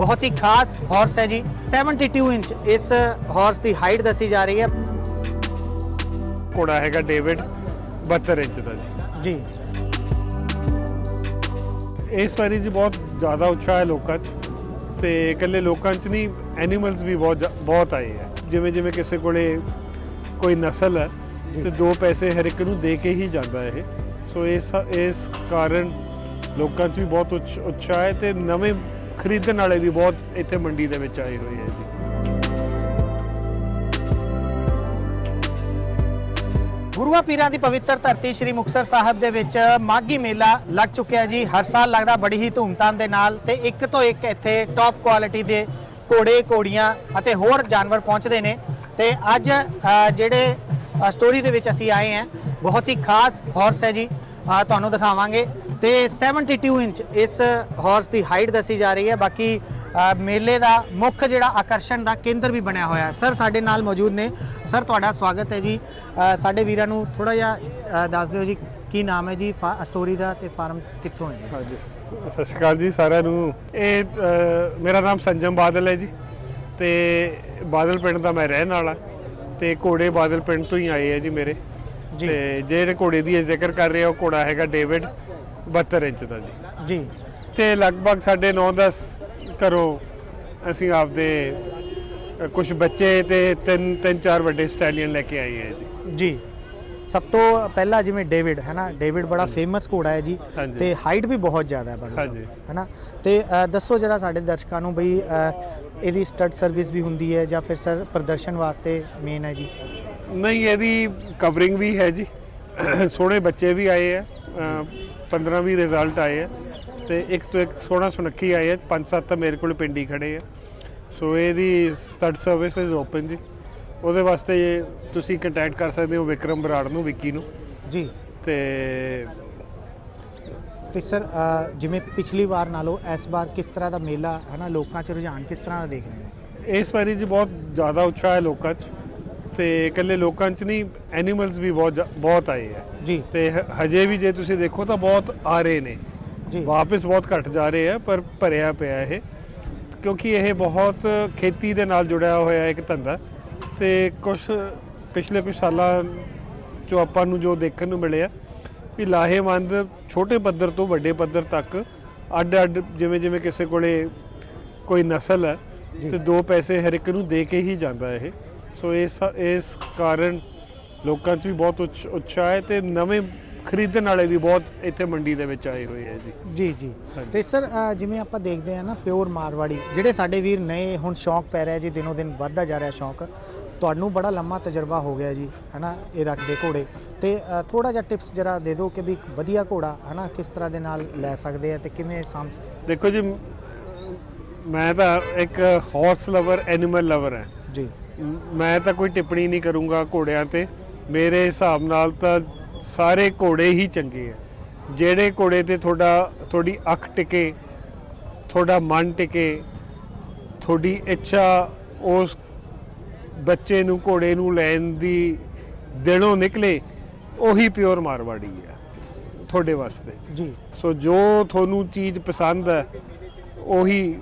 ਬਹੁਤ ਹੀ ਖਾਸ ਹਾਰਸ ਹੈ ਜੀ। 72 ਇੰਚ ਇਸ ਹਾਰਸ ਦੀ ਹਾਈਟ ਦੱਸੀ ਜਾ ਰਹੀ ਹੈ। ਘੋੜਾ ਹੈਗਾ ਡੇਵਿਡ 72 ਇੰਚ ਦਾ ਜੀ। ਜੀ। ਇਸ ਵਾਰੀ ਜੀ ਬਹੁਤ ਜ਼ਿਆਦਾ ਉਤਸ਼ਾਹ ਹੈ ਲੋਕਾਂ 'ਚ ਤੇ ਇਕੱਲੇ ਲੋਕਾਂ 'ਚ ਨਹੀਂ ਐਨੀਮਲਸ ਵੀ ਬਹੁਤ ਬਹੁਤ ਆਏ ਹੈ। ਜਿਵੇਂ ਜਿਵੇਂ ਕਿਸੇ ਕੋਲੇ ਕੋਈ ਨਸਲ ਹੈ। ਤੇ ਦੋ ਪੈਸੇ ਹਰ ਇੱਕ ਨੂੰ ਦੇ ਕੇ ਹੀ ਜਾਂਦਾ ਇਹ। ਸੋ ਇਸ ਇਸ ਕਾਰਨ ਲੋਕਾਂ 'ਚ ਵੀ ਬਹੁਤ ਉਤਸ਼- ਉਤਸ਼ਾਹ ਹੈ ਤੇ ਨਵੇਂ ਖਰੀਦਣ ਵਾਲੇ ਵੀ ਬਹੁਤ ਇੱਥੇ ਮੰਡੀ ਦੇ ਵਿੱਚ ਆਏ ਹੋਏ ਹੈ ਜੀ। ਗੁਰੂਆਂ ਪੀਰਾਂ ਦੀ ਪਵਿੱਤਰ ਧਰਤੀ ਸ੍ਰੀ ਮੁਕਤਸਰ ਸਾਹਿਬ ਦੇ ਵਿੱਚ ਮਾਘੀ ਮੇਲਾ ਲੱਗ ਚੁੱਕਿਆ ਜੀ। ਹਰ ਸਾਲ ਲੱਗਦਾ ਬੜੀ ਹੀ ਧੂਮਧਾਮ ਦੇ ਨਾਲ ਤੇ ਇੱਕ ਤੋਂ ਇੱਕ ਇੱਥੇ ਟੌਪ ਕੁਆਲਿਟੀ ਦੇ ਘੋੜੇ, ਘੋੜੀਆਂ ਅਤੇ ਹੋਰ ਜਾਨਵਰ ਪਹੁੰਚਦੇ ਨੇ। ਤੇ ਅੱਜ ਜਿਹੜੇ ਸਟੋਰੀ ਦੇ ਵਿੱਚ ਅਸੀਂ ਆਏ ਹਾਂ, ਬਹੁਤ ਹੀ ਖਾਸ ਹਾਰਸ ਹੈ ਜੀ। ਅ, ਤੁਹਾਨੂੰ ਦਿਖਾਵਾਂਗੇ ਤੇ 72 ਇੰਚ ਇਸ ਹਾਰਸ ਦੀ ਹਾਈਟ ਦੱਸੀ ਜਾ ਰਹੀ ਹੈ। ਬਾਕੀ ਮੇਲੇ ਦਾ ਮੁੱਖ ਜਿਹੜਾ ਆਕਰਸ਼ਣ ਦਾ ਕੇਂਦਰ ਵੀ ਬਣਿਆ ਹੋਇਆ ਹੈ। ਸਰ ਸਾਡੇ ਨਾਲ ਮੌਜੂਦ ਨੇ। ਸਰ ਤੁਹਾਡਾ ਸਵਾਗਤ ਹੈ ਜੀ। ਸਾਡੇ ਵੀਰਾਂ ਨੂੰ ਥੋੜਾ ਜਿਹਾ ਦੱਸ ਦਿਓ ਜੀ ਕੀ ਨਾਮ ਹੈ ਜੀ? ਫਾ- ਸਟੋਰੀ ਦਾ ਤੇ ਫਾਰਮ ਕਿੱਥੋਂ ਹੈ ਹਾਂਜੀ। ਸਤਿ ਸ਼੍ਰੀ ਅਕਾਲ ਜੀ ਸਾਰਿਆਂ ਨੂੰ। ਇਹ ਮੇਰਾ ਨਾਮ ਸੰਜਮ ਬਾਦਲ ਹੈ ਜੀ। ਤੇ ਬਾਦਲ ਪਿੰਡ ਦਾ ਮੈਂ ਰਹਿਣ ਵਾਲਾ। ਤੇ ਘੋੜੇ ਬਾਦਲ ਪਿੰਡ ਤੋਂ ਹੀ ਆਏ ਹੈ ਜੀ ਮੇਰੇ। ਤੇ ਜਿਹੜੇ ਘੋੜੇ ਦੀ ਇਹ ਜ਼ਿਕਰ ਕਰ ਰਹੇ ਉਹ ਘੋੜਾ ਹੈਗਾ ਡੇਵਿਡ 72 ਇੰਚ ਦਾ ਜੀ। ਜੀ। ਤੇ ਲਗਭਗ ਸਾਡੇ 9-10 ਘਰੋਂ ਅਸੀਂ ਆਪਦੇ ਕੁਝ ਬੱਚੇ ਤੇ ਤਿੰਨ ਤਿੰਨ ਚਾਰ ਵੱਡੇ ਸਟੈਲੀਅਨ ਲੈ ਕੇ ਆਏ ਹੈ ਜੀ। ਜੀ। ਸਭ ਤੋਂ ਪਹਿਲਾਂ ਜਿਵੇਂ ਡੇਵਿਡ ਹੈ ਨਾ ਡੇਵਿਡ ਬੜਾ ਫੇਮਸ ਘੋੜਾ ਹੈ ਜੀ। ਤੇ ਹਾਈਟ ਵੀ ਬਹੁਤ ਜ਼ਿਆਦਾ ਹੈ ਹਾਂਜੀ। ਹੈ ਨਾ ਤੇ ਦੱਸੋ ਜਰਾ ਸਾਡੇ ਦਰਸ਼ਕਾਂ ਨੂੰ ਬਈ ਇਹਦੀ ਸਟੱਡ ਸਰਵਿਸ ਵੀ ਹੁੰਦੀ ਹੈ ਜਾਂ ਫਿਰ ਸਰ ਪ੍ਰਦਰਸ਼ਨ ਵਾਸਤੇ ਮੇਨ ਹੈ ਜੀ? ਨਹੀਂ ਇਹਦੀ ਕਵਰਿੰਗ ਵੀ ਹੈ ਜੀ। ਸੋਹਣੇ ਬੱਚੇ ਵੀ ਆਏ ਆ। 15 ਵੀ ਰਿਜ਼ਲਟ ਆਏ ਆ ਤੇ ਇੱਕ ਤੋਂ ਇੱਕ ਸੋਹਣਾ ਸੁਨੱਖੀ ਆਏ ਆ। ਪੰਜ ਸੱਤ ਤਾਂ ਮੇਰੇ ਕੋਲ ਪਿੰਡੀ ਖੜੇ ਆ। ਸੋ ਇਹਦੀ ਸਟੱਡ ਸਰਵਿਸ ਇਜ਼ ਓਪਨ ਜੀ। ਉਹਦੇ ਵਾਸਤੇ ਤੁਸੀਂ ਕੰਟੈਕਟ ਕਰ ਸਕਦੇ ਹੋ ਵਿਕਰਮ ਬਰਾੜ ਨੂੰ ਵਿੱਕੀ ਨੂੰ। ਜੀ। ਤੇ ਤੇ ਸਰ ਜਿਵੇਂ ਪਿਛਲੀ ਵਾਰ ਨਾਲੋਂ ਇਸ ਵਾਰ ਕਿਸ ਤਰ੍ਹਾਂ ਦਾ ਮੇਲਾ ਹੈ ਨਾ ਲੋਕਾਂ 'ਚ ਰੁਝਾਨ ਕਿਸ ਤਰ੍ਹਾਂ ਦਾ ਦੇਖ ਰਹੇ ਹੋ? ਇਸ ਵਾਰੀ ਜੀ ਬਹੁਤ ਜ਼ਿਆਦਾ ਉਤਸ਼ਾਹ ਹੈ ਲੋਕਾਂ 'ਚ। ਤੇ ਇਕੱਲੇ ਲੋਕਾਂ 'ਚ ਨਹੀਂ ਐਨੀਮਲਸ ਵੀ ਬਹੁਤ ਬਹੁਤ ਆਏ ਆ। ਜੀ। ਤੇ ਹ- ਹਜੇ ਵੀ ਜੇ ਤੁਸੀਂ ਦੇਖੋ ਤਾਂ ਬਹੁਤ ਆ ਰਹੇ ਨੇ। ਜੀ। ਵਾਪਸ ਬਹੁਤ ਘਟ ਜਾ ਰਹੇ ਆ ਪਰ ਭਰਿਆ ਪਿਆ ਇਹ। ਕਿਉਂਕਿ ਇਹ ਬਹੁਤ ਖੇਤੀ ਦੇ ਨਾਲ ਜੁੜਿਆ ਹੋਇਆ ਇੱਕ ਧੰਦਾ। ਤੇ ਕੁਝ ਪਿਛਲੇ ਕੁਝ ਸਾਲਾਂ ਚੋਂ ਆਪਾਂ ਨੂੰ ਜੋ ਦੇਖਣ ਨੂੰ ਮਿਲਿਆ ਵੀ ਲਾਹੇਵੰਦ ਛੋਟੇ ਪੱਧਰ ਤੋਂ ਵੱਡੇ ਪੱਧਰ ਤੱਕ ਅੱਡ ਅੱਡ ਜਿਵੇਂ ਜਿਵੇਂ ਕਿਸੇ ਕੋਲੇ ਕੋਈ ਨਸਲ ਹੈ। ਤੇ ਦੋ ਪੈਸੇ ਹਰ ਇੱਕ ਨੂੰ ਦੇ ਕੇ ਹੀ ਜਾਂਦਾ ਇਹ। ਸੋ ਇਸ ਇਸ ਕਾਰਨ ਲੋਕਾਂ 'ਚ ਵੀ ਬਹੁਤ ਉਤਸ਼- ਉਤਸ਼ਾਹ ਹੈ ਤੇ ਨਵੇਂ ਖਰੀਦਣ ਵਾਲੇ ਵੀ ਬਹੁਤ ਇੱਥੇ ਮੰਡੀ ਦੇ ਵਿੱਚ ਆਏ ਹੋਏ ਹੈ ਜੀ। ਜੀ ਜੀ। ਤੇ ਸਰ ਜਿਵੇਂ ਆਪਾਂ ਦੇਖਦੇ ਆ ਨਾ ਪਿਓਰ ਮਾਰਵਾੜੀ ਜਿਹੜੇ ਸਾਡੇ ਵੀਰ ਨਏ ਹੁਣ ਸ਼ੌਂਕ ਪੈ ਰਿਹਾ ਜੀ ਦਿਨੋ ਦਿਨ ਵੱਧਦਾ ਜਾ ਰਿਹਾ ਸ਼ੌਂਕ ਤੁਹਾਨੂੰ ਬੜਾ ਲੰਮਾ ਤਜਰਬਾ ਹੋ ਗਿਆ ਜੀ ਹਨਾ ਇਹ ਰੱਖਦੇ ਘੋੜੇ। ਤੇ ਥੋੜਾ ਜਿਹਾ ਟਿਪਸ ਜਰਾ ਦੇ ਦਿਓ ਕਿ ਵੀ ਵਧੀਆ ਘੋੜਾ ਹਨਾ ਕਿਸ ਤਰ੍ਹਾਂ ਦੇ ਨਾਲ ਲੈ ਸਕਦੇ ਆ ਤੇ ਕਿਵੇਂ ਸਾਂਭ ਦੇਖੋ ਜੀ ਮੈਂ ਤਾਂ ਇੱਕ ਹਾਰਸ ਲਵਰ ਐਨੀਮਲ ਲਵਰ ਹਾਂ। ਜੀ। ਮ- ਤਾਂ ਕੋਈ ਟਿੱਪਣੀ ਨਹੀਂ ਕਰੂੰਗਾ ਘੋੜਿਆਂ ਤੇ। ਮੇਰੇ ਹਿਸਾਬ ਨਾਲ ਤਾਂ ਸਾਰੇ ਘੋੜੇ ਹੀ ਚੰਗੇ ਆ। ਜਿਹੜੇ ਘੋੜੇ ਤੇ ਤੁਹਾਡਾ ਤੁਹਾਡੀ ਅੱਖ ਟਿਕੇ ਤੁਹਾਡਾ ਮਨ ਟਿਕੇ ਤੁਹਾਡੀ ਇੱਛਾ ਉਸ ਬੱਚੇ ਨੂੰ ਘੋੜੇ ਨੂੰ ਲੈਣ ਦੀ ਦਿਲੋਂ ਨਿਕਲੇ ਉਹੀ ਪਿਓਰ ਮਾਰਵਾੜੀ ਆ ਤੁਹਾਡੇ ਵਾਸਤੇ। ਜੀ। ਸੋ ਜੋ ਤੁਹਾਨੂੰ ਚੀਜ਼ ਪਸੰਦ ਹੈ ਉਹੀ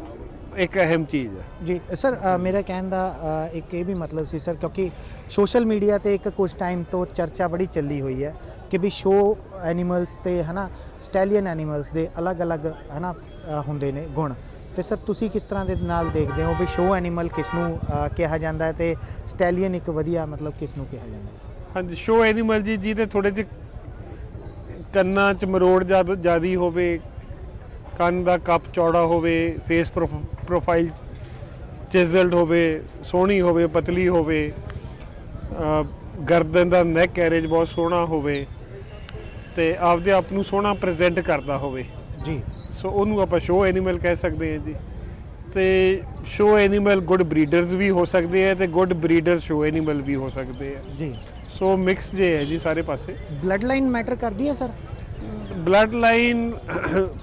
ਇੱਕ ਅਹਿਮ ਚੀਜ਼ ਹੈ। ਜੀ ਸਰ ਮੇਰਾ ਕਹਿਣ ਦਾ ਇੱਕ ਇਹ ਵੀ ਮਤਲਬ ਸੀ ਸਰ ਕਿਉਂਕਿ ਸੋਸ਼ਲ ਮੀਡੀਆ ਤੇ ਇੱਕ ਕੁਝ ਟਾਈਮ ਤੋਂ ਚਰਚਾ ਬੜੀ ਚੱਲੀ ਹੋਈ ਹੈ ਕਿ ਵੀ ਸ਼ੋ ਐਨੀਮਲਸ ਤੇ ਹਨਾ ਸਟੈਲੀਅਨ ਐਨੀਮਲਸ ਦੇ ਅਲੱਗ-ਅਲੱਗ ਹਨਾ ਹੁੰਦੇ ਨੇ ਗੁਣ। ਤੇ ਸਰ ਤੁਸੀਂ ਕਿਸ ਤਰ੍ਹਾਂ ਦੇ ਨਾਲ ਦੇਖਦੇ ਹੋ ਵੀ ਸ਼ੋ ਐਨੀਮਲ ਕਿਸ ਨੂੰ ਕਿਹਾ ਜਾਂਦਾ ਹੈ ਤੇ ਸਟੈਲੀਅਨ ਇੱਕ ਵਧੀਆ ਮਤਲਬ ਕਿਸ ਨੂੰ ਕਿਹਾ ਜਾਂਦਾ ਹੈ? ਹਾਂਜੀ ਸ਼ੋ ਐਨੀਮਲ ਜੀ ਜਿਹਦੇ ਥੋੜੇ ਜਿਹੇ ਕੰਨਾਂ 'ਚ ਮਰੋੜ ਜ਼ਿਆਦਾ ਜ਼ਿਆਦੀ ਹੋਵੇ ਕੰਨ ਦਾ ਕੱਪ ਚੌੜਾ ਹੋਵੇ ਫੇਸ ਪ੍ਰੋਫਾਈਲ ਚਿਜ਼ਲਡ ਹੋਵੇ ਸੋਹਣੀ ਹੋਵੇ ਪਤਲੀ ਹੋਵੇ ਗਰਦਨ ਦਾ ਨੈਕ ਕੈਰੇਜ ਬਹੁਤ ਸੋਹਣਾ ਹੋਵੇ ਤੇ ਆਪਦੇ ਆਪ ਨੂੰ ਸੋਹਣਾ ਪ੍ਰੈਜ਼ੈਂਟ ਕਰਦਾ ਹੋਵੇ। ਜੀ। ਸੋ ਉਹਨੂੰ ਆਪਾਂ ਸ਼ੋ ਐਨੀਮਲ ਕਹਿ ਸਕਦੇ ਹਾਂ ਜੀ। ਤੇ ਸ਼ੋ ਐਨੀਮਲ ਗੁੱਡ ਬਰੀਡਰਸ ਵੀ ਹੋ ਸਕਦੇ ਆ ਤੇ ਗੁੱਡ ਬਰੀਡਰ ਸ਼ੋ ਐਨੀਮਲ ਵੀ ਹੋ ਸਕਦੇ ਆ। ਜੀ। ਸੋ ਮਿਕਸ ਜੇ ਹੈ ਜੀ ਸਾਰੇ ਪਾਸੇ। ਬਲੱਡ ਲਾਈਨ ਮੈਟਰ ਕਰਦੀ ਹੈ ਸਰ ਬਲੱਡ ਲਾਈਨ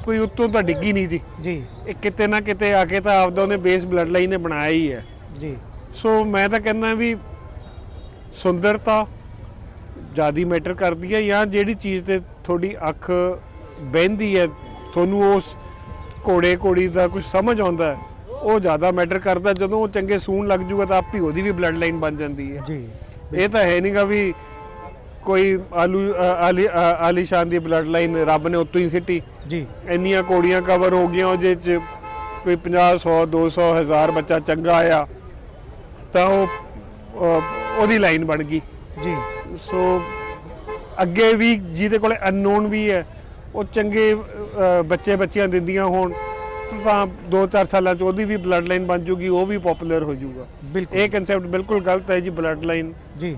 ਕੋਈ ਉੱਤੋਂ ਤਾਂ ਡਿੱਗੀ ਨਹੀਂ ਜੀ। ਜੀ। ਇਹ ਕਿਤੇ ਨਾ ਕਿਤੇ ਆ ਕੇ ਤਾਂ ਆਪਦਾ ਉਹਨੇ ਬੇਸ ਬਲੱਡ ਲਾਈਨ ਨੇ ਬਣਾਇਆ ਹੀ ਹੈ। ਜੀ। ਸੋ ਮੈਂ ਤਾਂ ਕਹਿੰਦਾ ਵੀ ਸੁੰਦਰਤਾ ਜਿਆਦੀ ਮੈਟਰ ਕਰਦੀ ਹੈ ਜਾਂ ਜਿਹੜੀ ਚੀਜ਼ ਤੇ ਤੁਹਾਡੀ ਅੱਖ ਬਹਿੰਦੀ ਹੈ ਤੁਹਾਨੂੰ ਉਸ ਘੋੜੇ ਘੋੜੀ ਦਾ ਕੁਝ ਸਮਝ ਆਉਂਦਾ ਹੈ ਉਹ ਜ਼ਿਆਦਾ ਮੈਟਰ ਕਰਦਾ। ਜਦੋਂ ਉਹ ਚੰਗੇ ਸੂਣ ਲੱਗ ਜੂਗਾ ਤਾਂ ਆਪੀ ਉਹਦੀ ਵੀ ਬਲੱਡ ਲਾਈਨ ਬਣ ਜਾਂਦੀ ਹੈ। ਜੀ। ਇਹ ਤਾਂ ਹੈ ਨਹੀਂਗਾ ਵੀ ਕੋਈ ਆਲੂ ਆਲੀ ਆਲੀਸ਼ਾਨ ਦੀ ਬਲੱਡ ਲਾਈਨ ਰੱਬ ਨੇ ਉੱਤੋਂ ਹੀ ਸਿੱਟੀ। ਜੀ। ਇੰਨੀਆਂ ਕੋੜੀਆਂ ਕਵਰ ਹੋ ਗਈਆਂ ਉਹਦੇ ਚ ਕੋਈ 50 100 200 1000 ਬੱਚਾ ਚੰਗਾ ਆਇਆ ਤਾਂ ਉਹ ਉਹਦੀ ਲਾਈਨ ਬਣ ਗਈ। ਜੀ। ਸੋ ਅੱਗੇ ਵੀ ਜਿਹਦੇ ਕੋਲੇ ਅਨਨੋਨ ਵੀ ਹੈ ਉਹ ਚੰਗੇ ਬੱਚੇ ਬੱਚੀਆਂ ਦਿੰਦੀਆਂ ਹੋਣ ਤਾਂ 2-4 ਸਾਲਾਂ ਚ ਉਹਦੀ ਵੀ ਬਲੱਡ ਲਾਈਨ ਬਣ ਜੂਗੀ ਉਹ ਵੀ ਪਪੂਲਰ ਹੋ ਜਾਊਗਾ ਇਹ ਕਨਸੈਪਟ ਬਿਲਕੁਲ ਗਲਤ ਹੈ ਜੀ ਬਲੱਡ ਲਾਈਨ ਜੀ।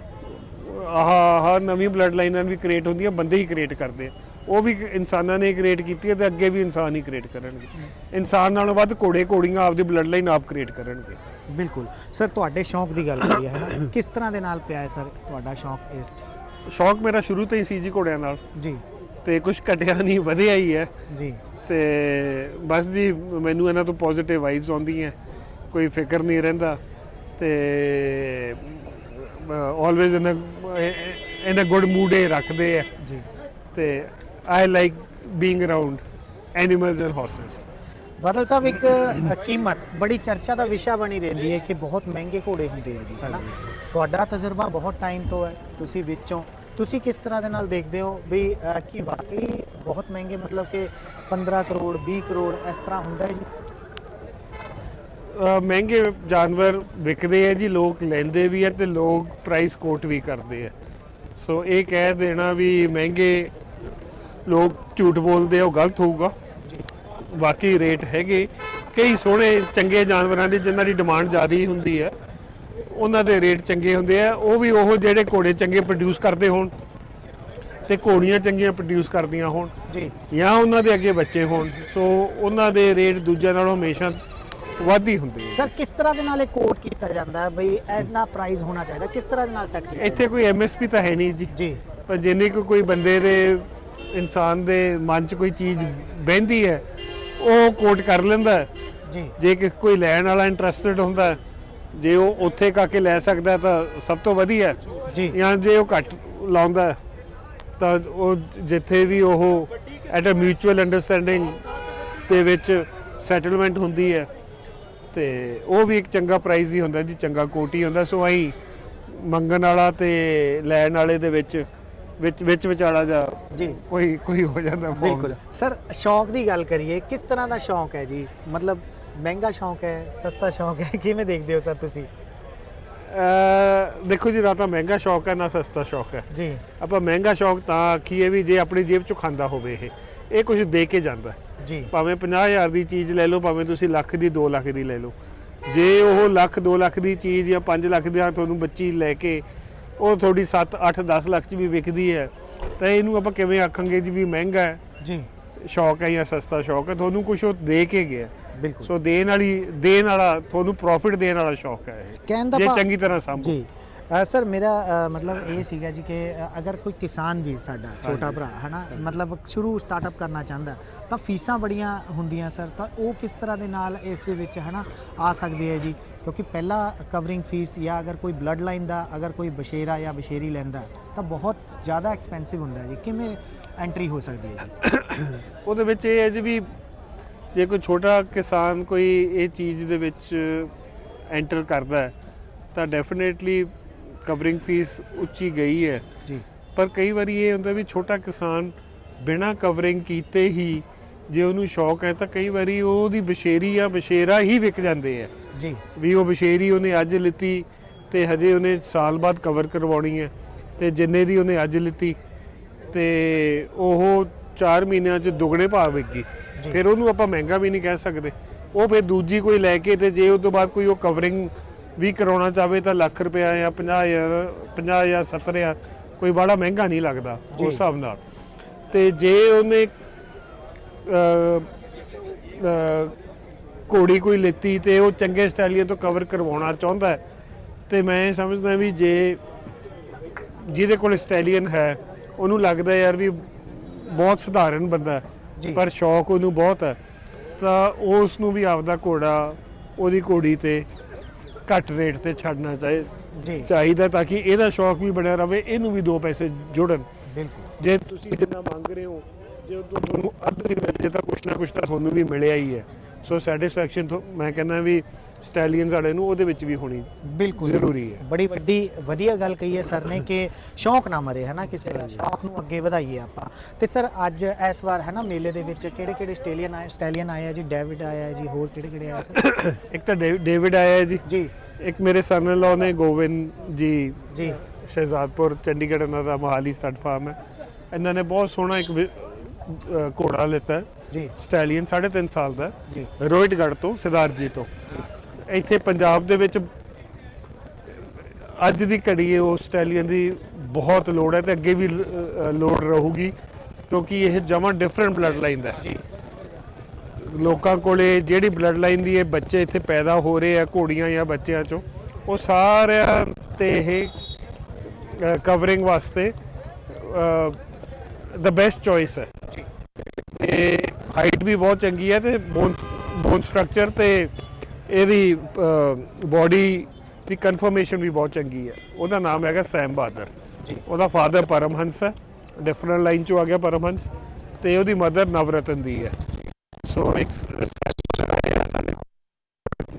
ਆਹ ਆਹ ਨਵੀਂ ਬਲੱਡ ਲਾਈਨਾਂ ਵੀ ਕ੍ਰੀਏਟ ਹੁੰਦੀਆਂ ਬੰਦੇ ਹੀ ਕ੍ਰੀਏਟ ਕਰਦੇ ਆ। ਉਹ ਵੀ ਇਨਸਾਨਾਂ ਨੇ ਕ੍ਰੀਏਟ ਕੀਤੀ ਹੈ ਤੇ ਅੱਗੇ ਵੀ ਇਨਸਾਨ ਹੀ ਕ੍ਰੀਏਟ ਕਰਨਗੇ। ਇਨਸਾਨ ਨਾਲੋਂ ਵੱਧ ਘੋੜੇ ਘੋੜੀਆਂ ਆਪਦੀ ਬਲੱਡ ਲਾਈਨ ਆਪ ਕ੍ਰੀਏਟ ਕਰਨਗੇ। ਬਿਲਕੁਲ। ਸਰ ਤੁਹਾਡੇ ਸ਼ੌਂਕ ਦੀ ਗੱਲ ਕਰੀਏ ਹੈ ਨਾ? ਕਿਸ ਤਰ੍ਹਾਂ ਦੇ ਨਾਲ ਪਿਆ ਹੈ ਸਰ ਤੁਹਾਡਾ ਸ਼ੌਂਕ ਇਸ? ਸ਼ੌਕ ਮੇਰਾ ਸ਼ੁਰੂ ਤੋਂ ਹੀ ਸੀ ਜੀ ਘੋੜਿਆਂ ਨਾਲ। ਜੀ। ਤੇ ਕੁਝ ਘਟਿਆ ਨਹੀਂ ਵਧਿਆ ਹੀ ਹੈ। ਜੀ। ਤੇ ਬਸ ਜੀ ਮੈਨੂੰ ਇਹਨਾਂ ਤੋਂ ਪੋਜ਼ਿਟਿਵ ਵਾਈਬਸ ਆਉਂਦੀਆਂ ਕੋਈ ਫਿਕਰ ਨਹੀਂ ਰਹਿੰਦਾ। ਤੇ always in in a good mood ਹੀ ਰੱਖਦੇ ਆ। ਜੀ। ਤੇ I like being around animals and horses Badal Sahib ਇੱਕ ਕੀਮਤ ਬੜੀ ਚਰਚਾ ਦਾ ਵਿਸ਼ਾ ਬਣੀ ਰਹਿੰਦੀ ਹੈ ਕਿ ਬਹੁਤ ਮਹਿੰਗੇ ਘੋੜੇ ਹੁੰਦੇ ਆ ਜੀ ਤੁਹਾਡਾ ਤਜਰਬਾ ਬਹੁਤ ਟਾਈਮ ਤੋਂ ਹੈ ਤੁਸੀਂ ਵਿੱਚੋਂ। ਤੁਸੀਂ ਕਿਸ ਤਰ੍ਹਾਂ ਦੇ ਨਾਲ ਦੇਖਦੇ ਹੋ ਵੀ ਕੀ ਵਾਕਈ ਬਹੁਤ ਮਹਿੰਗੇ ਮਤਲਬ ਕਿ 15 ਕਰੋੜ 20 ਕਰੋੜ ਇਸ ਤਰ੍ਹਾਂ ਹੁੰਦਾ ਹੈ ਜੀ? ਮਹਿੰਗੇ ਜਾਨਵਰ ਵਿਕਦੇ ਆ ਜੀ ਲੋਕ ਲੈਂਦੇ ਵੀ ਆ ਤੇ ਲੋਕ ਪ੍ਰਾਈਸ ਕੋਟ ਵੀ ਕਰਦੇ ਆ। ਸੋ ਇਹ ਕਹਿ ਦੇਣਾ ਵੀ ਮਹਿੰਗੇ ਲੋਕ ਝੂਠ ਬੋਲਦੇ ਆ ਉਹ ਗਲਤ ਹੋਊਗਾ। ਬਾਕੀ ਰੇਟ ਹੈਗੇ। ਕਈ ਸੋਹਣੇ ਚੰਗੇ ਜਾਨਵਰਾਂ ਦੇ ਜਿਨ੍ਹਾਂ ਦੀ ਡਿਮਾਂਡ ਜ਼ਿਆਦਾ ਹੁੰਦੀ ਹੈ ਉਹਨਾਂ ਦੇ ਰੇਟ ਚੰਗੇ ਹੁੰਦੇ ਆ। ਉਹ ਵੀ ਉਹ ਜਿਹੜੇ ਘੋੜੇ ਚੰਗੇ ਪ੍ਰੋਡਿਊਸ ਕਰਦੇ ਹੋਣ ਤੇ ਘੋੜੀਆਂ ਚੰਗੀਆਂ ਪ੍ਰੋਡਿਊਸ ਕਰਦੀਆਂ ਹੋਣ ਜੀ। ਜਾਂ ਉਹਨਾਂ ਦੇ ਅੱਗੇ ਬੱਚੇ ਹੋਣ। ਸੋ ਉਹਨਾਂ ਦੇ ਰੇਟ ਦੂਜਿਆਂ ਨਾਲੋਂ ਹਮੇਸ਼ਾ ਵੱਧ ਹੀ ਹੁੰਦੇ ਆ ਸਰ ਕਿਸ ਤਰ੍ਹਾਂ ਦੇ ਨਾਲ ਇਹ ਕੋਟ ਕੀਤਾ ਜਾਂਦਾ ਹੈ ਬਈ ਇੰਨਾ ਪ੍ਰਾਈਸ ਹੋਣਾ ਚਾਹੀਦਾ ਕਿਸ ਤਰ੍ਹਾਂ ਦੇ ਨਾਲ ਸੈੱਟ ਕੀਤਾ ਇੱਥੇ ਕੋਈ ਐਮਐਸਪੀ ਤਾਂ ਹੈ ਨਹੀਂ ਜੀ। ਜੀ। ਪਰ ਜਿੰਨੀ ਕੁ ਕੋਈ ਬੰਦੇ ਦੇ ਇਨਸਾਨ ਦੇ ਮਨ 'ਚ ਕੋਈ ਚੀਜ਼ ਬਹਿੰਦੀ ਹੈ ਉਹ ਕੋਟ ਕਰ ਲੈਂਦਾ ਹੈ। ਜੀ। ਜੇ ਕਿ ਕੋਈ ਲੈਣ ਵਾਲਾ ਇੰਟਰਸਟਿਡ ਹੁੰਦਾ ਹੈ, ਜੇ ਉਹ ਉੱਥੇ ਕਾਕੇ ਲੈ ਸਕਦਾ ਹੈ ਤਾਂ ਸਭ ਤੋਂ ਵਧੀਆ ਹੈ। ਜੀ। ਜਾਂ ਜੇ ਉਹ ਘੱਟ ਲਾਉਂਦਾ ਹੈ, ਤਾਂ ਉਹ ਜਿੱਥੇ ਵੀ ਉਹ ਐਟ ਅ ਮਿਊਚੁਅਲ ਅੰਡਰਸਟੈਂਡਿੰਗ ਦੇ ਵਿੱਚ ਸੈਟਲਮੈਂਟ ਹੁੰਦੀ ਹੈ। ਤੇ ਉਹ ਵੀ ਇੱਕ ਚੰਗਾ ਪ੍ਰਾਈਜ਼ ਹੀ ਹੁੰਦਾ ਜੀ ਚੰਗਾ ਕੋਟ ਹੀ ਹੁੰਦਾ। ਸੋ ਆਈ ਮੰਗਣ ਵਾਲਾ ਤੇ ਲੈਣ ਵਾਲੇ ਦੇ ਵਿੱਚ ਵਿੱਚ ਵਿੱਚ ਵਿਚਾਲਾ ਜਾ ਜੀ। ਕੋਈ ਕੋਈ ਹੋ ਜਾਂਦਾ। ਬਿਲਕੁਲ। ਸਰ ਸ਼ੌਂਕ ਦੀ ਗੱਲ ਕਰੀਏ ਕਿਸ ਤਰ੍ਹਾਂ ਦਾ ਸ਼ੌਂਕ ਹੈ ਜੀ? ਮਤਲਬ ਮਹਿੰਗਾ ਸ਼ੌਂਕ ਹੈ ਸਸਤਾ ਸ਼ੌਂਕ ਹੈ ਕਿਵੇਂ ਦੇਖਦੇ ਹੋ ਸਰ ਤੁਸੀਂ? ਅਹ ਦੇਖੋ ਜੀ ਨਾ ਤਾਂ ਮਹਿੰਗਾ ਸ਼ੌਕ ਹੈ ਨਾ ਸਸਤਾ ਸ਼ੌਕ ਹੈ। ਜੀ। ਆਪਾਂ ਮਹਿੰਗਾ ਸ਼ੌਕ ਤਾਂ ਆਖੀਏ ਵੀ ਜੇ ਆਪਣੀ ਜੇਬ ਚੋਂ ਖਾਂਦਾ ਹੋਵੇ ਇਹ ਇਹ ਕੁਝ ਦੇ ਕੇ ਜਾਂਦਾ ਹੈ। ਜੀ। ਭਾਵੇਂ 50000 ਦੀ ਚੀਜ਼ ਲੈ ਲਓ ਭਾਵੇਂ ਤੁਸੀਂ ਲੱਖ ਦੀ 2 ਲੱਖ ਦੀ ਲੈ ਲਓ। ਜੇ ਉਹ ਲੱਖ 2 ਲੱਖ ਦੀ ਚੀਜ਼ ਜਾਂ 5 ਲੱਖ ਦੀ ਤੁਹਾਨੂੰ ਬੱਚੀ ਲੈ ਕੇ ਉਹ ਤੁਹਾਡੀ 7 8 10 ਲੱਖ ਚ ਵੀ ਵਿਕਦੀ ਹੈ ਤਾਂ ਇਹਨੂੰ ਆਪਾਂ ਕਿਵੇਂ ਆਖਾਂਗੇ ਜੀ ਵੀ ਮਹਿੰਗਾ ਹੈ? ਜੀ। ਸ਼ੌਕ ਹੈ ਜਾਂ ਸਸਤਾ ਸ਼ੌਕ ਹੈ? ਤੁਹਾਨੂੰ ਕੁਝ ਉਹ ਦੇ ਕੇ ਗਿਆ ਬਿਲਕੁਲ। ਸੋ ਦੇਣ ਵਾਲੀ ਦੇਣ ਵਾਲਾ ਤੁਹਾਨੂੰ ਪ੍ਰੋਫਿਟ ਦੇਣ ਵਾਲਾ ਸ਼ੌਕ ਹੈ ਇਹ। ਕਹਿਣ ਦਾ ਜੇ ਚੰਗੀ ਤਰ੍ਹਾਂ ਸੰਭੋ। ਜੀ। ਸਰ ਮੇਰਾ ਮਤਲਬ ਇਹ ਸੀਗਾ ਜੀ ਕਿ ਅਗਰ ਕੋਈ ਕਿਸਾਨ ਵੀ ਸਾਡਾ ਛੋਟਾ ਭਰਾ ਹਨਾ ਮਤਲਬ ਸ਼ੁਰੂ ਸਟਾਰਟਅਪ ਕਰਨਾ ਚਾਹੁੰਦਾ ਤਾਂ ਫੀਸਾਂ ਬੜੀਆਂ ਹੁੰਦੀਆਂ ਸਰ ਤਾਂ ਉਹ ਕਿਸ ਤਰ੍ਹਾਂ ਦੇ ਨਾਲ ਇਸ ਦੇ ਵਿੱਚ ਹਨਾ ਆ ਸਕਦੇ ਆ ਜੀ? ਕਿਉਂਕਿ ਪਹਿਲਾ ਕਵਰਿੰਗ ਫੀਸ ਜਾਂ ਅਗਰ ਕੋਈ ਬਲੱਡ ਲਾਈਨ ਦਾ ਅਗਰ ਕੋਈ ਬਸ਼ੇਰਾ ਜਾਂ ਬਸ਼ੇਰੀ ਲੈਂਦਾ ਤਾਂ ਬਹੁਤ ਜ਼ਿਆਦਾ ਐਕਸਪੈਂਸਿਵ ਹੁੰਦਾ ਹੈ ਜੀ। ਕਿਵੇਂ ਐਂਟਰੀ ਹੋ ਸਕਦੀ ਹੈ ਜੀ? ਉਹਦੇ ਵਿੱਚ ਇਹ ਹੈ ਜੀ ਵੀ ਜੇ ਕੋਈ ਛੋਟਾ ਕਿਸਾਨ ਕੋਈ ਇਹ ਚੀਜ਼ ਦੇ ਵਿੱਚ ਐਂਟਰ ਕਰਦਾ ਹੈ ਤਾਂ ਡੈਫੀਨੇਟਲੀ ਕਵਰਿੰਗ ਫੀਸ ਉੱਚੀ ਗਈ ਹੈ। ਜੀ। ਪਰ ਕਈ ਵਾਰੀ ਇਹ ਹੁੰਦਾ ਵੀ ਛੋਟਾ ਕਿਸਾਨ ਬਿਨਾਂ ਕਵਰਿੰਗ ਕੀਤੇ ਹੀ ਜੇ ਉਹਨੂੰ ਸ਼ੌਕ ਹੈ ਤਾਂ ਕਈ ਵਾਰੀ ਉਹਦੀ ਬਸ਼ੇਰੀ ਜਾਂ ਬਸ਼ੇਰਾ ਹੀ ਵਿਕ ਜਾਂਦੇ ਆ। ਜੀ। ਵੀ ਉਹ ਬਸ਼ੇਰੀ ਉਹਨੇ ਅੱਜ ਲਿੱਤੀ ਤੇ ਹਜੇ ਉਹਨੇ ਸਾਲ ਬਾਅਦ ਕਵਰ ਕਰਵਾਉਣੀ ਹੈ ਤੇ ਜਿੰਨੇ ਦੀ ਉਹਨੇ ਅੱਜ ਲਿੱਤੀ ਤੇ ਉਹ 4 ਮਹੀਨਿਆਂ 'ਚ ਦੁੱਗਣੇ ਭਾਅ ਵਿਕਗੀ ਜੀ। ਫਿਰ ਉਹਨੂੰ ਆਪਾਂ ਮਹਿੰਗਾ ਵੀ ਨਹੀਂ ਕਹਿ ਸਕਦੇ। ਉਹ ਫਿਰ ਦੂਜੀ ਕੋਈ ਲੈ ਕੇ ਤੇ ਜੇ ਉਸ ਤੋਂ ਬਾਅਦ ਕੋਈ ਉਹ ਕਵਰਿੰਗ ਵੀ ਕਰਾਉਣਾ ਚਾਹਵੇ ਤਾਂ ਲੱਖ ਰੁਪਇਆ ਜਾਂ 50000 50 ਜਾਂ 70000 ਕੋਈ ਬੜਾ ਮਹਿੰਗਾ ਨਹੀਂ ਲੱਗਦਾ ਉਸ। ਹਿਸਾਬ ਨਾਲ ਤੇ ਜੇ ਉਹਨੇ ਘੋੜੀ ਕੋਈ ਲਿੱਤੀ ਤੇ ਉਹ ਚੰਗੇ ਸਟਾਈਲੀਅਨ ਤੋਂ ਕਵਰ ਕਰਵਾਉਣਾ ਚਾਹੁੰਦਾ ਹੈ ਤੇ ਮੈਂ ਸਮਝਦਾ ਵੀ ਜੇ ਜਿਹਦੇ ਕੋਲ ਸਟਾਈਲੀਅਨ ਹੈ ਉਹਨੂੰ ਲੱਗਦਾ ਯਾਰ ਵੀ ਬਹੁਤ ਸਧਾਰਨ ਬੰਦਾ। ਹੈ ਪਰ ਸ਼ੌਕ ਉਹਨੂੰ ਬਹੁਤ ਹੈ ਤਾਂ ਉਸ ਨੂੰ ਵੀ ਆਪਦਾ ਘੋੜਾ ਉਹਦੀ ਘੋੜੀ ਤੇ ਘੱਟ ਰੇਟ ਤੇ ਛੱਡਣਾ ਚਾਹੇ ਜੀ। ਚਾਹੀਦਾ ਤਾਂ ਕਿ ਇਹਦਾ ਸ਼ੌਕ ਵੀ ਬਣਿਆ ਰਵੇ ਇਹਨੂੰ ਵੀ ਦੋ ਪੈਸੇ ਜੁੜਨ। ਬਿਲਕੁਲ। ਜੇ ਤੁਸੀਂ ਜਿੰਨਾ ਮੰਗ ਰਹੇ ਹੋ ਜੇ ਤੋਂ ਤੁਹਾਨੂੰ ਅੱਧ ਮਿਲ ਜੇ ਤਾਂ ਕੁਛ ਨਾ ਕੁਛ ਤਾਂ ਤੁਹਾਨੂੰ ਵੀ ਮਿਲਿਆ ਹੀ ਹੈ। ਸੋ ਸੈਟੀਸਫੈਕਸ਼ਨ ਤੋਂ ਮੈਂ ਕਹਿੰਦਾ ਵੀ ਸਟੈਲੀਅਨਸ ਵਾਲੇ ਨੂੰ ਉਹਦੇ ਵਿੱਚ ਵੀ ਹੋਣੀ ਬਿਲਕੁਲ ਜ਼ਰੂਰੀ ਹੈ। ਬੜੀ ਵੱਡੀ ਵਧੀਆ ਗੱਲ ਕਹੀ ਹੈ ਸਰ ਨੇ ਕਿ ਸ਼ੌਂਕ ਨਾ ਮਰੇ ਹੈ ਨਾ ਕਿਸੇ ਦਾ ਸ਼ੌਂਕ ਨੂੰ ਅੱਗੇ ਵਧਾਈਏ ਆਪਾਂ। ਤੇ ਸਰ ਅੱਜ ਇਸ ਵਾਰ ਹੈ ਨਾ ਮੇਲੇ ਦੇ ਵਿੱਚ ਕਿਹੜੇ ਕਿਹੜੇ ਸਟੇਲੀਅਨ ਆਏ ਸਟੈਲੀਅਨ ਆਏ ਆ ਜੀ? ਡੇਵਿਡ ਆਇਆ ਜੀ ਹੋਰ ਕਿਹੜੇ ਕਿਹੜੇ ਆਏ ਸਰ? ਇੱਕ ਤਾਂ ਡੇਵ- ਡੇਵਿਡ ਆਇਆ ਜੀ। ਜੀ। ਇੱਕ ਮੇਰੇ ਸਨ ਇਨ ਨੇ ਗੋਵਿੰਦ ਜੀ। ਜੀ। ਸ਼ਹਿਜ਼ਾਦਪੁਰ ਚੰਡੀਗੜ੍ਹ ਦਾ ਮੋਹਾਲੀ ਸਟੱਡ ਫਾਰਮ ਹੈ। ਇਹਨਾਂ ਨੇ ਬਹੁਤ ਸੋਹਣਾ ਇੱਕ ਘੋੜਾ ਲਿੱਤਾ ਜੀ। ਸਟੈਲੀਅਨ 3.5 ਸਾਲ ਦਾ ਜੀ। ਰੋਹਿਤਗੜ੍ਹ ਤੋਂ ਸਿਦਾਰ ਜੀ ਤੋਂ। ਇੱਥੇ ਪੰਜਾਬ ਦੇ ਵਿੱਚ ਅੱਜ ਦੀ ਘੜੀ ਇਹ ਉਹ ਸਟੈਲੀਅਨ ਦੀ ਬਹੁਤ ਲੋੜ ਹੈ ਤੇ ਅੱਗੇ ਵੀ ਲੋੜ ਰਹੂਗੀ ਕਿਉਂਕਿ ਇਹ ਜਮਾਂ ਡਿਫਰੈਂਟ ਬਲੱਡ ਲਾਈਨ ਦਾ ਜੀ। ਲੋਕਾਂ ਕੋਲੇ ਜਿਹੜੀ ਬਲੱਡ ਲਾਈਨ ਦੀ ਇਹ ਬੱਚੇ ਇੱਥੇ ਪੈਦਾ ਹੋ ਰਹੇ ਆ ਘੋੜੀਆਂ ਜਾਂ ਬੱਚਿਆਂ ਚੋਂ ਉਹ ਸਾਰਿਆਂ ਤੇ ਇਹ ਕਵਰਿੰਗ ਵਾਸਤੇ ਦ ਬੈਸਟ ਚੋਇਸ ਹੈ। ਹਾਈਟ ਵੀ ਬਹੁਤ ਚੰਗੀ ਹੈ ਤੇ ਬੋਨ ਬੋਨ ਸਟਰਕਚਰ ਤੇ ਇਹਦੀ ਬਾਡੀ ਦੀ ਕਨਫਰਮੇਸ਼ਨ ਵੀ ਬਹੁਤ ਚੰਗੀ ਹੈ। ਉਹਦਾ ਨਾਮ ਹੈਗਾ ਸੈਮ ਬਹਾਦਰ ਉਹਦਾ ਫਾਦਰ ਪਰਮਹੰਸ ਹੈ। ਡਿਫਰੈਂਟ ਲਾਈਨ ਚੋਂ ਆ ਗਿਆ ਪਰਮਹੰਸ ਤੇ ਉਹਦੀ ਮਦਰ ਨਵਰਤਨ ਦੀ ਹੈ। ਸੋ ਇੱਕ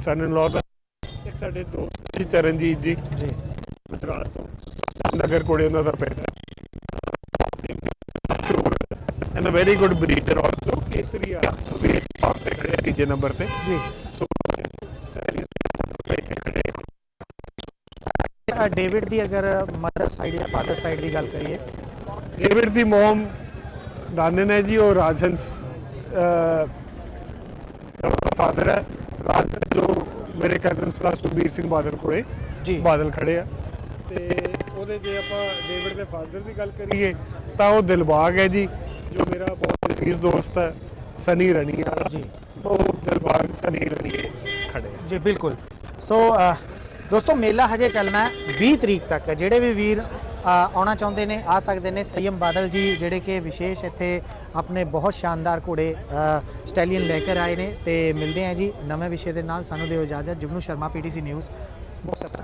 ਸਨ ਇਨ ਲਾਅ ਦਾ ਇੱਕ ਸਾਡੇ ਦੋਸਤ ਜੀ ਚਰਨਜੀਤ ਜੀ। ਜੀ। ਗੁਜਰਾਤ ਤੋਂ ਨਗਰ ਕੋੜੇ ਉਹਨਾਂ ਦਾ ਪਿੰਡ ਹੈ। And a very good breeder top ਤੇ ਖੜੇ ਤੀਜੇ ਨੰਬਰ ਤੇ ਜੀ ਸੋ ਡੇਵਿਡ ਦੀ ਅਗਰ ਮਦਰ ਸਾਈਡ ਜਾਂ ਫਾਦਰ ਸਾਈਡ ਦੀ ਗੱਲ ਕਰੀਏ। ਡੇਵਿਡ ਦੀ ਮਮ ਦਾਨਨ ਹੈ ਜੀ ਉਹ ਰਾਜਹੰਸ ਫਾਦਰ ਹੈ। ਰਾਜਹੰਸ ਜੋ ਮੇਰੇ ਕਜ਼ਨਸ ਦਾ ਸੁਬੀਰ ਸਿੰਘ ਬਾਦਲ ਕੋਲੇ ਜੀ। ਬਾਦਲ ਖੜੇ ਆ। ਤੇ ਉਹਦੇ ਜੇ ਆਪਾਂ ਡੇਵਿਡ ਦੇ ਫਾਦਰ ਦੀ ਗੱਲ ਕਰੀਏ ਤਾਂ ਉਹ ਦਿਲਬਾਗ ਹੈ ਜੀ ਜੋ ਮੇਰਾ ਬਹੁਤ ਅਜ਼ੀਜ਼ ਦੋਸਤ ਹੈ ਸਨੀ ਰਣੀਆ ਜੀ। ਉਹ ਦਿਲਬਾਗ ਸਨੀ ਰਣੀਏ ਖੜੇ ਜੀ ਬਿਲਕੁਲ। ਸੋ ਦੋਸਤੋ ਮੇਲਾ ਹਜੇ ਚੱਲਣਾ ਹੈ 20 ਤਰੀਕ ਤੱਕ ਜਿਹੜੇ ਵੀ ਵੀਰ ਆਉਣਾ ਚਾਹੁੰਦੇ ਨੇ ਆ ਸਕਦੇ ਨੇ। ਸੰਯਮ ਬਾਦਲ ਜੀ ਜਿਹੜੇ ਕਿ ਵਿਸ਼ੇਸ਼ ਇੱਥੇ ਆਪਣੇ ਬਹੁਤ ਸ਼ਾਨਦਾਰ ਘੋੜੇ ਸਟੈਲੀਅਨ ਲੈ ਕੇ ਆਏ ਨੇ। ਤੇ ਮਿਲਦੇ ਆ ਜੀ ਨਵੇਂ ਵਿਸ਼ੇ ਦੇ ਨਾਲ। ਸਾਨੂੰ ਦਿਓ ਇਜਾਜ਼ਤ। ਜੁਗਨੂ ਸ਼ਰਮਾ ਪੀਟੀਸੀ ਨਿਊਜ਼ ਬਹੁਤ ਸਤਿ